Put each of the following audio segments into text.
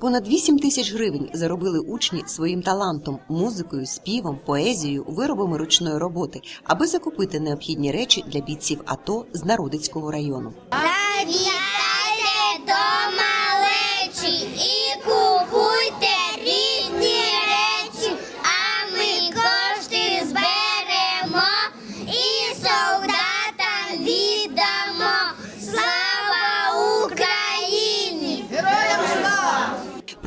Понад 8 тисяч гривень заробили учні своїм талантом, музикою, співом, поезією, виробами ручної роботи, аби закупити необхідні речі для бійців АТО з Народицького району.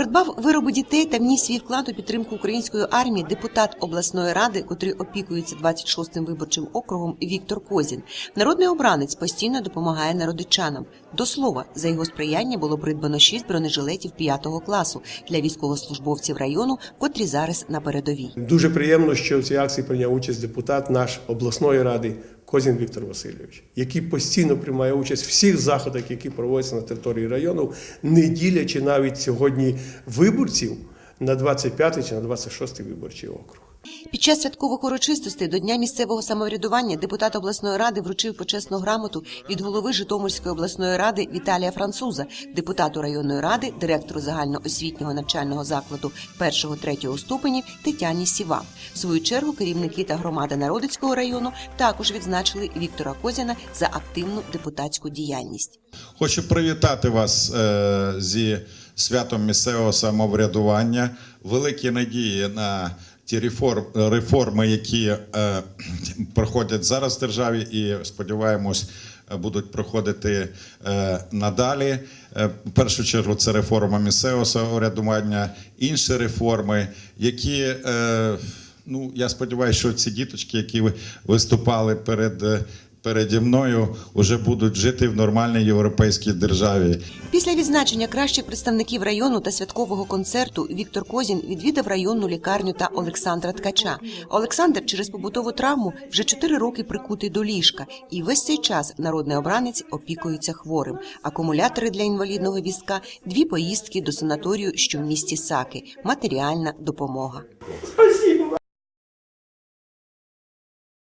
Придбав вироби дітей та вніс свій вклад у підтримку української армії депутат обласної ради, котрий опікується 26-м виборчим округом Віктор Козін. Народний обранець постійно допомагає народичанам. До слова, за його сприяння було придбано 6 бронежилетів 5 класу для військовослужбовців району, котрі зараз на передовій. Дуже приємно, що в цій акції прийняв участь депутат наш обласної ради Козін Віктор Васильович, який постійно приймає участь в всіх заходах, які проводяться на території району, не ділячи навіть сьогодні виборців на 25 чи на 26 виборчий округ. Під час святкових урочистостей до Дня місцевого самоврядування депутат обласної ради вручив почесну грамоту від голови Житомирської обласної ради Віталія Француза, депутату районної ради, директору загальноосвітнього навчального закладу 1-3 ступенів Тетяні Сіва. В свою чергу керівники та громада Народицького району також відзначили Віктора Козіна за активну депутатську діяльність. Хочу привітати вас е, зі святом місцевого самоврядування. Великі надії на ті реформ, реформи, які е, проходять зараз в державі, і сподіваємось, будуть проходити е, надалі. Е, в першу чергу це реформа місцевого самоврядування, інші реформи, які. Е, Ну, я сподіваюся, що ці діточки, які виступали перед е, переді мною, вже будуть жити в нормальній європейській державі. Після відзначення кращих представників району та святкового концерту Віктор Козін відвідав районну лікарню та Олександра Ткача. Олександр через побутову травму вже 4 роки прикутий до ліжка, і весь цей час народний обранець опікується хворим. Акумулятори для інвалідного візка, дві поїздки до санаторію, що в місті Саки, матеріальна допомога. Спасибо.